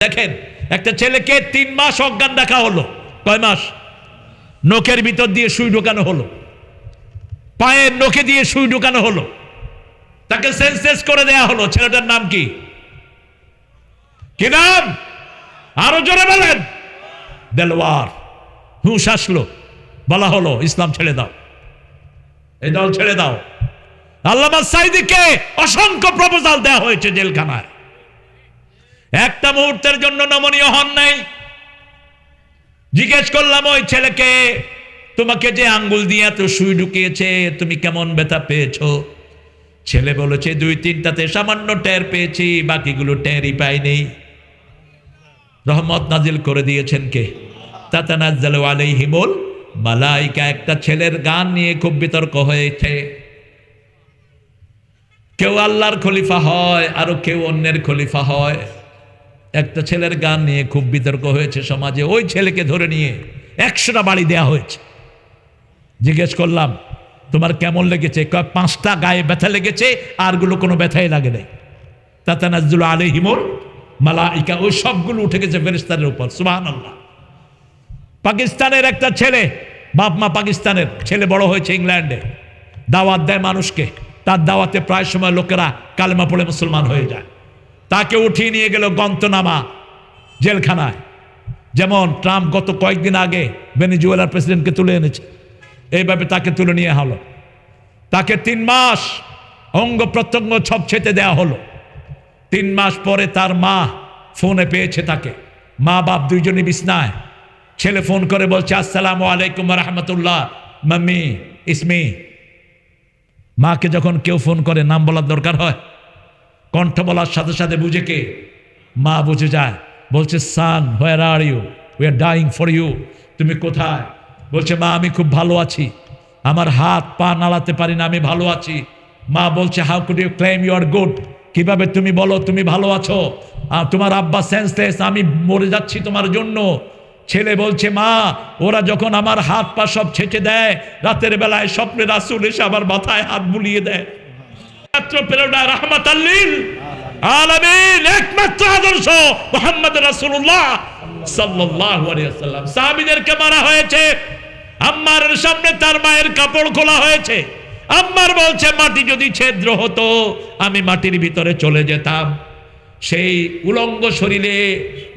দেখেন, একটা ছেলেকে তিন মাস অজ্ঞান দেখা হলো। কয় মাস? নোকের ভিতর দিয়ে সুই ঢোকানো হলো। পায়ের নোকে দিয়ে সুই ঢোকানো হলো। তাকে সেন্সেস করে দেয়া হলো। ছেলেটার নাম কি? কি নাম? আরও জোরে বলেন। দেলওয়ার। হুঁশ আসলো। বলা হলো, ইসলাম ছেড়ে দাও। এই দল ছেড়ে দাও। আল্লামা সাইদিকে অসংখ্য প্রপোজাল দেওয়া হয়েছে জেলখানায়। একটা মুহূর্তের জন্য নমনীয় হন নাই। জিজ্ঞেস করলাম, ওই ছেলেকে তোমাকে যে আঙ্গুল দিয়ে এত সুই ঢুকিয়েছে, তুমি কেমন ব্যথা পেয়েছ? ছেলে বলেছে, দুই তিনটাতে সামান্য টের পেয়েছি, বাকিগুলো টেরই পাইনি। রহমত নাজিল করে দিয়েছেন কে? তাতানাজ্জাল আলাইহিমুল মালাইকা, একটা ছেলের গান নিয়ে খুব বিতর্ক হয়েছে। কেউ আল্লাহর খলিফা হয়, আরও কেউ অন্যের খলিফা হয়। একটা ছেলের গান নিয়ে খুব বিতর্ক হয়েছে সমাজে, ওই ছেলেকে ধরে নিয়ে একশোটা বাড়ি দেয়া হয়েছে। জিজ্ঞেস করলাম, তোমার কেমন লেগেছে? কয়, পাঁচটা গায়ে ব্যথা লেগেছে, আরগুলো কোনো ব্যথাই লাগে নাই। তাতে নাজুল আলী হিমুল মালাইকা, ওই সবগুলো উঠে গেছে ফেরিস্তানের উপর সুবাহ আল্লাহ পাকিস্তানের একটা ছেলে, বাপ মা পাকিস্তানের ছেলে বড় হয়েছে ইংল্যান্ডে, দাওয়াত দেয় মানুষকে, তার দাওয়াতে প্রায় সময় লোকেরা কালেমা পড়ে মুসলমান হয়ে যায়। তাকে উঠিয়ে নিয়ে গেল গন্তনামা জেলখানায়। যেমন ট্রাম্প গত কয়েকদিন আগে ভেনিজুয়েলার প্রেসিডেন্টকে তুলে এনেছে। এইভাবে তাকে তুলে নিয়ে হলো। তাকে তিন মাস অঙ্গ প্রত্যঙ্গ ছপ ছেতে দেওয়া হলো। তিন মাস পরে তার মা ফোনে পেয়েছে তাকে। মা বাপ দুইজনই বিছনায়। ছেলে ফোন করে বলছে, আসসালামু আলাইকুম রহমতুল্লাহ, মাম্মি, ইসমি। মাকে যখন কেউ ফোন করে, নাম বলার দরকার হয়? কণ্ঠ বলার সাথে সাথে বুঝে কে? মা বুঝে যায়। বলছে son where are you we are dying for you তুমি কোথায়? বলছে, মা, আমি খুব ভালো আছি। আমার হাত পা নাড়াতে পারি না, আমি ভালো আছি। মা বলছে how could you claim you are good কীভাবে তুমি বলো, তুমি ভালো আছো? তোমার আব্বা সেন্সলেস আমি মরে যাচ্ছি তোমার জন্য। ছেলে বলছে, মা, ওরা যখন আমার হাত পা সব ছেঁচে দেয়, রাতের বেলায় স্বপ্নে রাসুল এসে আমার মাথায় হাত বুলিয়ে দেয়। একমাত্র প্রেরণা রহমত আল্লিল আলামিন, একমাত্র আদর্শ মোহাম্মদ রাসূলুল্লাহ সাল্লাল্লাহু আলাইহি মারা হয়েছে। আম্মারের সামনে তার মায়ের কাপড় খোলা হয়েছে। আম্মার বলছে, মাটি যদি ছেদ্র হতো, আমি মাটির ভিতরে চলে যেতাম। সেই উলঙ্গ শরীরে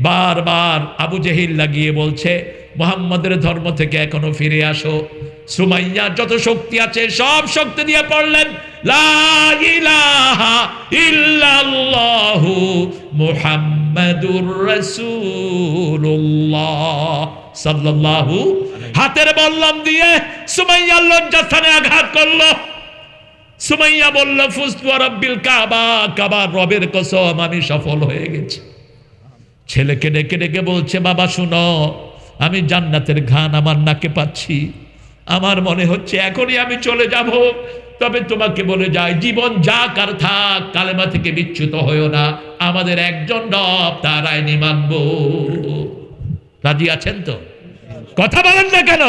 বারবার আবু জেহিল লাগিয়ে বলছে, মোহাম্মদের ধর্ম থেকে এখনও ফিরে আসো। সুমাইয়া, যত শক্তি আছে, সব শক্তি দিয়ে পড়লেন। সাল্লাল্লাহু হাতের বল্লম দিয়ে সুমাইয়া লজ্জাস্থানে আঘাত করল। সুমাইয়া বলল ফুস্তু রব্বিল কাবা, কাবার রবের কসম, আমি সফল হয়ে গেছি। ছেলেকে ডেকে ডেকে বলছে, বাবা, শুনো, আমি জান্নাতের ঘান আমার নাকে পাচ্ছি। আমার মনে হচ্ছে এখনই আমি চলে যাব। তবে তোমাকে বলে যায়, জীবন যাক আর থাক, কালেমা থেকে বিচ্যুত হয়েও না। আমাদের একজন রব, তার আইনি মানব। রাজি আছেন তো? কথা বলেন না কেন?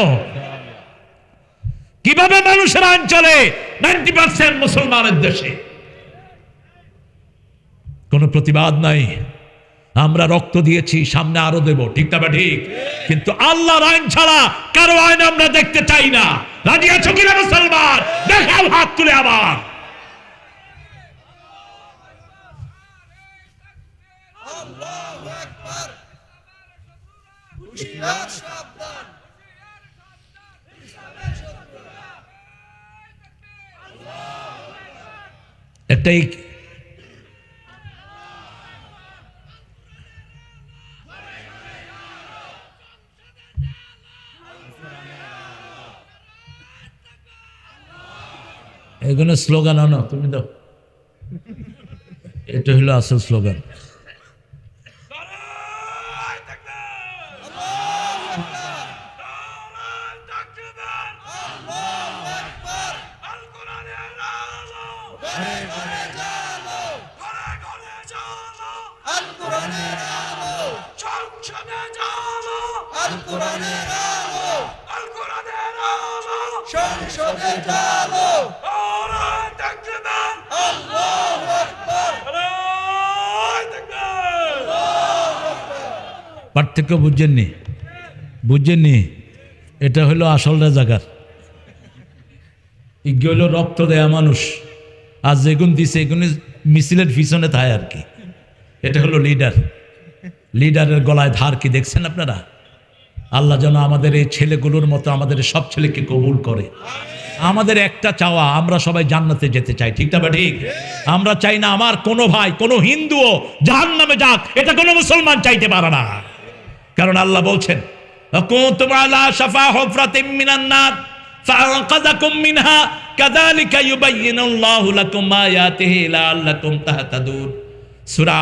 কীভাবে মানুষের আইন চলে নাইনটি পার্সেন্ট মুসলমানের দেশে কোনো প্রতিবাদ নাই? আমরা রক্ত দিয়েছি, সামনে আরও দেব। ঠিক না ঠিক? কিন্তু আল্লাহর আইন ছাড়া কারও আইন আমরা দেখতে চাই না। রাজি আছো কিনা মুসলমান? দেখাও হাত তুলে আবার। একটাই এগুলো স্লোগান আনো তুমি দাও। এটা হলো আসল স্লোগান। সংসদে পার্থক্য বুঝছেননি বুঝছেননি এটা হলো আসল রাজাকার। ইজ্ঞ হলো রক্ত দেয়া মানুষ। আর যেগুন দিছে এগুন মিছিলের পিছনে থায় আর কি। এটা হলো লিডার লিডারের গলায় ধার কি দেখছেন আপনারা? আল্লাহ যেন আমাদের এই ছেলেগুলোর মতো আমাদের সব ছেলেকে কবুল করে। আমাদের একটা চাওয়া, আমরা সবাই জান্নাতে যেতে চাই, ঠিক না ঠিক। আমরা চাই না আমার কোনো ভাই, কোনো হিন্দুও জাহান নামে যাক, এটা কোনো মুসলমান চাইতে পারে না। কারণ আল্লাহ বলছেন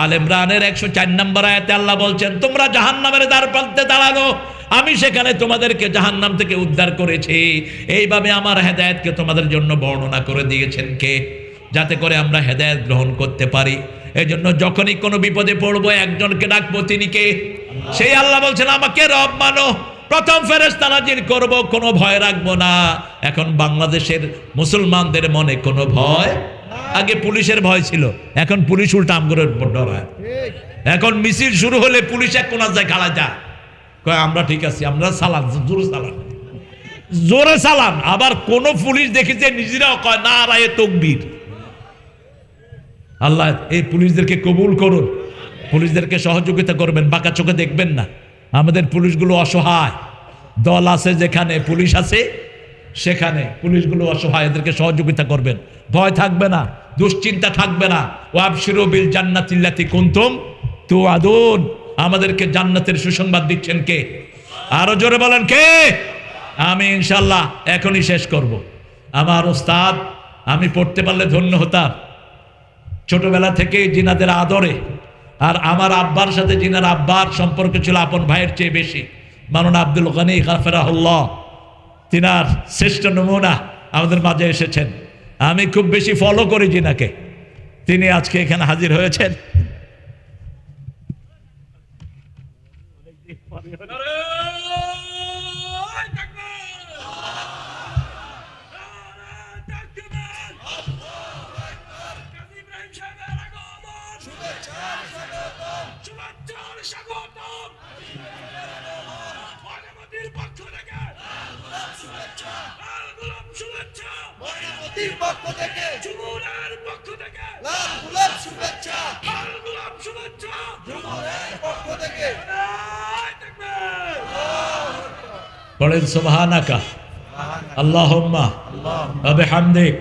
আলা ইমরানের 104 নম্বর আয়াতে আল্লাহ বলছেন, তোমরা জাহান্নামের দ্বার প্রান্তে দাঁড়ানো আমি সেখানে তোমাদেরকে জাহান্নাম থেকে উদ্ধার করেছি। এইভাবে আমার হেদায়েতকে তোমাদের জন্য বর্ণনা করে দিয়েছেন কে? যাতে করে আমরা হেদায়েত গ্রহণ করতে পারি। এই জন্য যখনই কোনো বিপদে পড়ব একজনকে ডাকবো তিনি কে? সেই আল্লাহ বলছেন আমাকে রব মানো। প্রথম ফেরেস্তা নাজির করব কোনো ভয় রাখব না। এখন বাংলাদেশের মুসলমানদের মনে কোনো ভয়? আগে পুলিশের ভয় ছিল এখন পুলিশ উল্টা আমগরের ডরায়। এখন মিছিল শুরু হলে পুলিশ এক কোনার যায় খাড়া যায়। কয়, আমরা ঠিক আছি, আমরা চালান, জোরে চালান। জোরে চালান। আবার কোন পুলিশ দেখেছে নিজেরাও কয়, না, রায়ে তকবীর। আল্লাহ, এই পুলিশদেরকে কবুল করুন। পুলিশদেরকে সহযোগিতা করবেন, বাঁকা চোখে দেখবেন না। আমাদের পুলিশগুলো অসহায়। দল আছে যেখানে, পুলিশ আছে সেখানে পুলিশগুলো অসহায়, এদেরকে সহযোগিতা করবেন। ভয় থাকবে না, দুশ্চিন্তা থাকবে না। ও আবশিরু বিল জান্নাতিল্লাতি কুনতুম তু আদুন আমাদেরকে জান্নাতের সুসংবাদ দিচ্ছেন কে? আরও জোরে বলেন কে? আমি ইনশাল্লাহ এখনই শেষ করব। আমার ওস্তাদ, আমি পড়তে পারলে ধন্য হতাম। ছোটবেলা থেকে জিনাদের আদরে, আর আমার আব্বার সাথে জিনার আব্বার সম্পর্ক ছিল আপন ভাইয়ের চেয়ে বেশি। মাননা আব্দুল গানি গাফেরাহুল্লাহ, তিনার শ্রেষ্ঠ নমুনা আমাদের মাঝে এসেছেন। আমি খুব বেশি ফলো করি জিনাকে। তিনি আজকে এখানে হাজির হয়েছেন। ময়নামতির পক্ষ থেকে। লাল গোলাপ শুভেচ্ছা। যুবদের পক্ষ থেকে। পড়েন সুবহানাকা। আল্লাহুম্মা। ওয়া বিহামদিক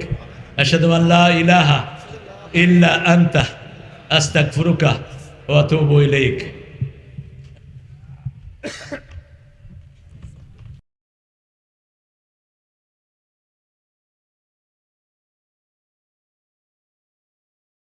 আশহাদু আন লা ইলাহা ইল্লা আনতা। وأتوب إليك.